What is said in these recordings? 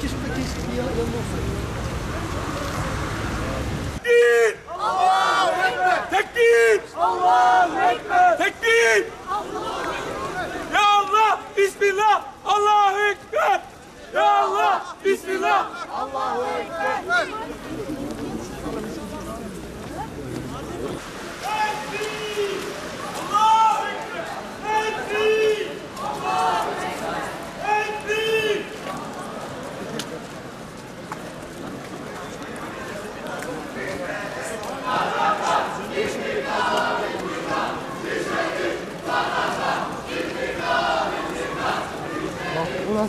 Keşke keşke bir yan- yanında olsaydı. Tekbir! Allahu Ekber! Ya Allah! Bismillah! Allahu Ekber! Ya Allah! Bismillah! Tekbir! Ne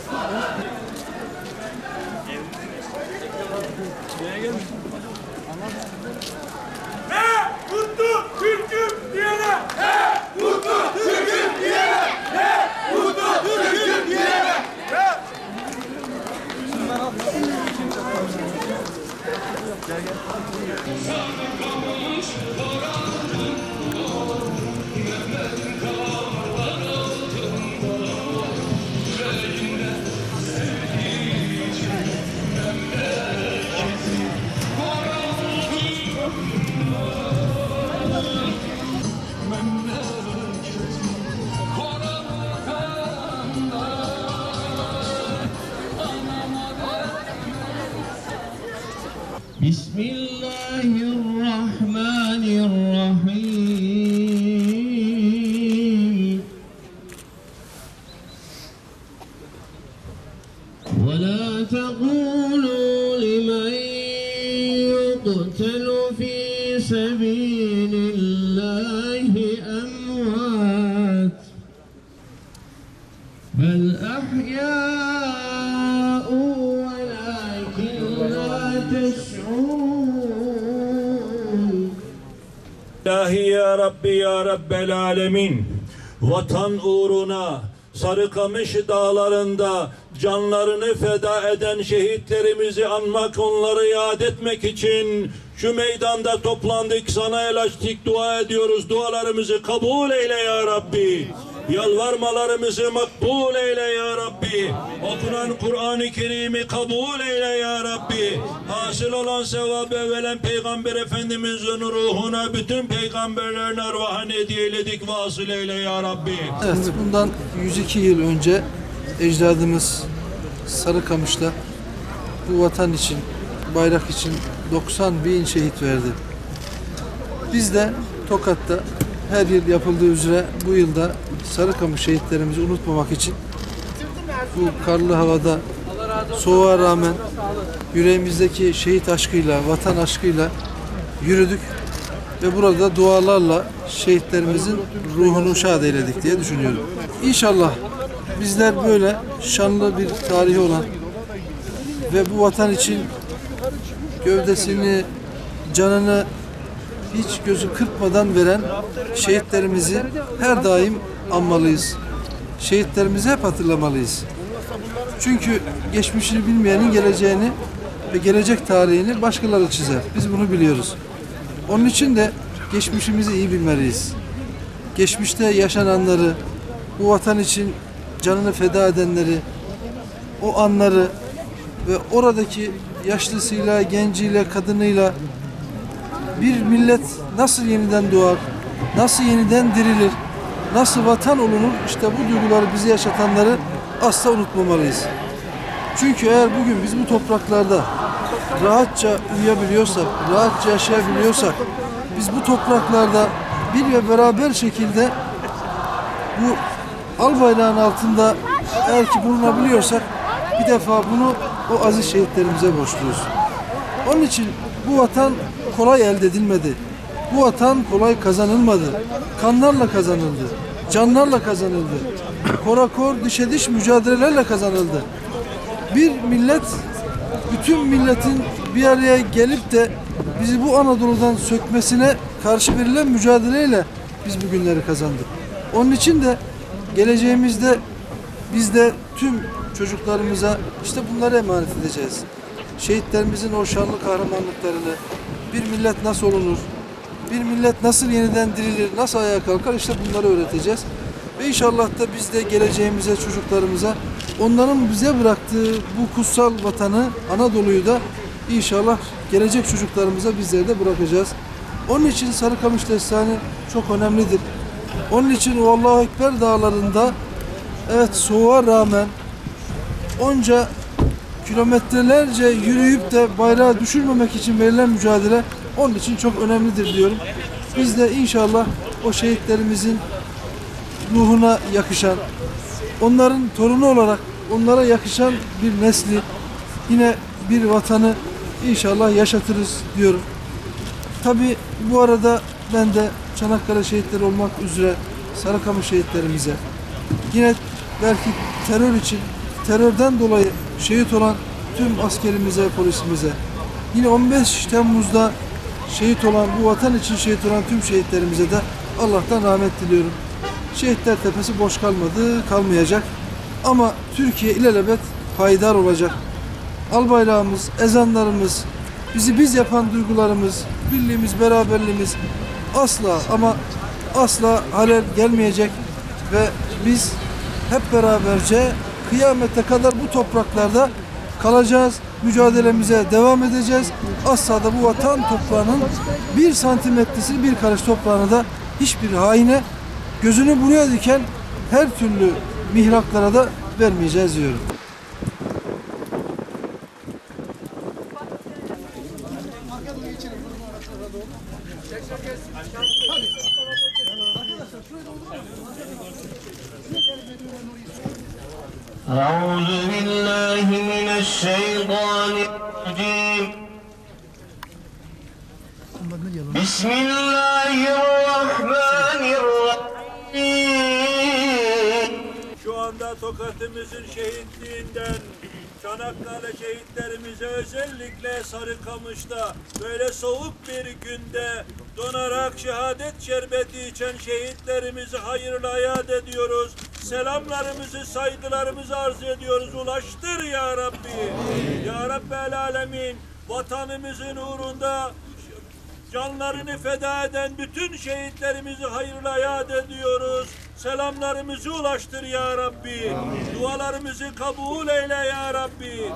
بسم الله الرحمن الرحيم. ولا تقولوا لمن يقتل في سبيل الله أموات. بل أحياء Resul ya Rabbi ya Rabbel Alemin Vatan uğruna Sarıkamış dağlarında canlarını feda eden şehitlerimizi anmak, onları yad etmek için şu meydanda toplandık, sana el elastik dua ediyoruz. Dualarımızı kabul eyle ya Rabbi. Yalvarmalarımızı makbul eyle ya Rabbi. Okunan Kur'an-ı Kerim'i kabul eyle ya Rabbi. Hasıl olan sevabı veren Peygamber Efendimizin ruhuna bütün peygamberlerin arvahını hediye eyledik vasıl eyle ya Rabbi. Evet, bundan 102 yıl önce ecdadımız Sarıkamış'ta bu vatan için, bayrak için 90 bin şehit verdi. Biz de Tokat'ta her yıl yapıldığı üzere bu yılda Sarıkamış şehitlerimizi unutmamak için bu karlı havada soğuğa rağmen yüreğimizdeki şehit aşkıyla, vatan aşkıyla yürüdük ve burada dualarla şehitlerimizin ruhunu şad eyledik diye düşünüyorum. İnşallah bizler böyle şanlı bir tarihi olan ve bu vatan için gövdesini, canını hiç gözü kırpmadan veren şehitlerimizi her daim anmalıyız. Şehitlerimizi hep hatırlamalıyız. Çünkü geçmişini bilmeyenin geleceğini ve gelecek tarihini başkaları çizer. Biz bunu biliyoruz. Onun için de geçmişimizi iyi bilmeliyiz. Geçmişte yaşananları, bu vatan için canını feda edenleri, o anları ve oradaki yaşlısıyla, genciyle, kadınıyla bir millet nasıl yeniden doğar, nasıl yeniden dirilir, nasıl vatan olunur işte bu duyguları bize yaşatanları asla unutmamalıyız. Çünkü eğer bugün biz bu topraklarda rahatça uyuyabiliyorsak, rahatça yaşayabiliyorsak, biz bu topraklarda bir ve beraber şekilde bu al bayrağın altında eğer ki bulunabiliyorsak bir defa bunu o aziz şehitlerimize borçluyuz. Onun için bu vatan kolay elde edilmedi. Bu vatan kolay kazanılmadı. Kanlarla kazanıldı. Canlarla kazanıldı. Korakor dişe diş mücadelelerle kazanıldı. Bir millet bütün milletin bir araya gelip de bizi bu Anadolu'dan sökmesine karşı verilen mücadeleyle biz bu günleri kazandık. Onun için de geleceğimizde biz de tüm çocuklarımıza işte bunları emanet edeceğiz. Şehitlerimizin o şanlı kahramanlıklarını, bir millet nasıl olunur, bir millet nasıl yeniden dirilir, nasıl ayağa kalkar işte bunları öğreteceğiz. Ve inşallah da biz de geleceğimize, çocuklarımıza onların bize bıraktığı bu kutsal vatanı Anadolu'yu da inşallah gelecek çocuklarımıza bizler de bırakacağız. Onun için Sarıkamış Destanı çok önemlidir. Onun için o Allahu Ekber dağlarında evet soğuğa rağmen onca kilometrelerce yürüyüp de bayrağı düşürmemek için verilen mücadele onun için çok önemlidir diyorum. Biz de inşallah o şehitlerimizin ruhuna yakışan, onların torunu olarak onlara yakışan bir nesli, yine bir vatanı inşallah yaşatırız diyorum. Tabi bu arada ben de Çanakkale şehitleri olmak üzere Sarıkamış şehitlerimize, yine belki terör için, terörden dolayı şehit olan tüm askerimize, polisimize, yine 15 Temmuz'da şehit olan, bu vatan için şehit olan tüm şehitlerimize de Allah'tan rahmet diliyorum. Şehitler tepesi boş kalmadı, kalmayacak. Ama Türkiye ilelebet payidar olacak. Al bayrağımız, ezanlarımız, bizi biz yapan duygularımız, birliğimiz, beraberliğimiz asla ama asla halel gelmeyecek ve biz hep beraberce kıyamete kadar bu topraklarda kalacağız. Mücadelemize devam edeceğiz. Asla da bu vatan toprağının bir santimetresi bir karış toprağını da hiçbir haine gözünü buraya diken her türlü mihraklara da vermeyeceğiz diyorum. أعوذ بالله من الشيطان الرجيم بسم الله الرحمن الرحيم Şu anda Tokat'ımızın şehitliğinden Çanakkale şehitlerimize özellikle Sarıkamış'ta böyle soğuk bir günde donarak şehadet şerbeti içen şehitlerimizi hayırla yad ediyoruz. Selamlarımızı, saygılarımızı arz ediyoruz. Ulaştır ya Rabbi. Ya Rabbel Alemin vatanımızın uğrunda Canlarını feda eden bütün şehitlerimizi hayırla yad ediyoruz. Selamlarımızı ulaştır ya Rabbi. Dualarımızı kabul eyle ya Rabbi.